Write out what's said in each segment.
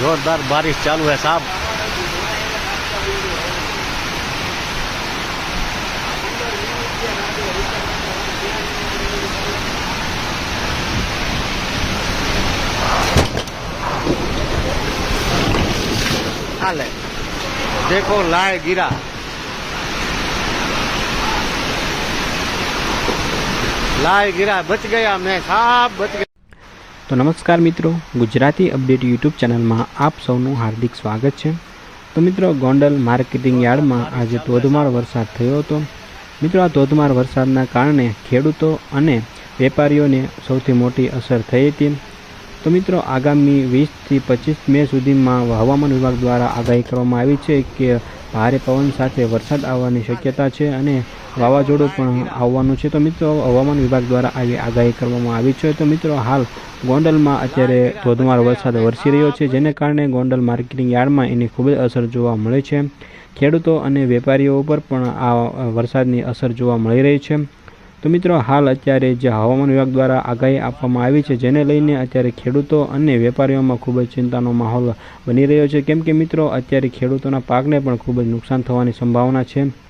जोरदार बारिश चालू है साहब। हाले। देखो लाए गिरा। लाए गिरा बच गया मैं साहब बच गया તો નમસ્કાર મિત્રો, ગુજરાતી અપડેટ યુટ્યુબ ચેનલમાં આપ સૌનું હાર્દિક સ્વાગત છે. તો મિત્રો, ગોંડલ માર્કેટિંગ યાર્ડમાં આજે ધોધમાર વરસાદ થયો હતો. મિત્રો, આ ધોધમાર વરસાદના કારણે ખેડૂતો અને વેપારીઓને સૌથી મોટી અસર થઈ હતી. તો મિત્રો, આગામી વીસથી પચીસ મે સુધીમાં હવામાન વિભાગ દ્વારા આગાહી કરવામાં આવી છે કે ભારે પવન સાથે વરસાદ આવવાની શક્યતા છે અને વાવાઝોડું પણ આવવાનું છે. તો મિત્રો, હવામાન વિભાગ દ્વારા આવી આગાહી કરવામાં આવી છે. તો મિત્રો, હાલ ગોંડલમાં અત્યારે ધોધમાર વરસાદ વરસી રહ્યો છે, જેને કારણે ગોંડલ માર્કેટિંગ યાર્ડમાં એની ખૂબ જ અસર જોવા મળે છે. ખેડૂતો અને વેપારીઓ ઉપર પણ આ વરસાદની અસર જોવા મળી રહી છે. તો મિત્રો, હાલ અત્યારે જે હવામાન વિભાગ દ્વારા આગાહી આપવામાં આવી છે, જેને લઈને અત્યારે ખેડૂતો અને વેપારીઓમાં ખૂબ જ ચિંતાનો માહોલ બની રહ્યો છે. કેમ કે મિત્રો, અત્યારે ખેડૂતોના પાકને પણ ખૂબ જ નુકસાન થવાની સંભાવના છે.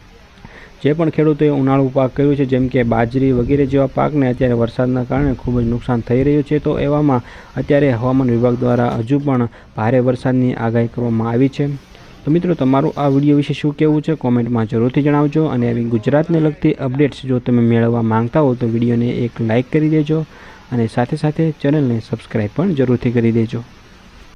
જે પણ ખેડૂતોએ ઉનાળુ પાક કર્યું છે, જેમ કે બાજરી વગેરે જેવા પાકને અત્યારે વરસાદના કારણે ખૂબ જ નુકસાન થઈ રહ્યું છે, તો એવામાં અત્યારે હવામાન વિભાગ દ્વારા હજુ પણ ભારે વરસાદની આગાહી કરવામાં આવી છે. તો મિત્રો, તમારું આ વીડિયો વિશે શું કહેવું છે, કોમેન્ટમાં જરૂરથી જણાવજો અને આવી ગુજરાતને લગતી અપડેટ્સ જો તમે મેળવવા માંગતા હો, તો વિડીયોને એક લાઇક કરી દેજો અને સાથે સાથે ચેનલને સબસ્ક્રાઈબ પણ જરૂરથી કરી દેજો.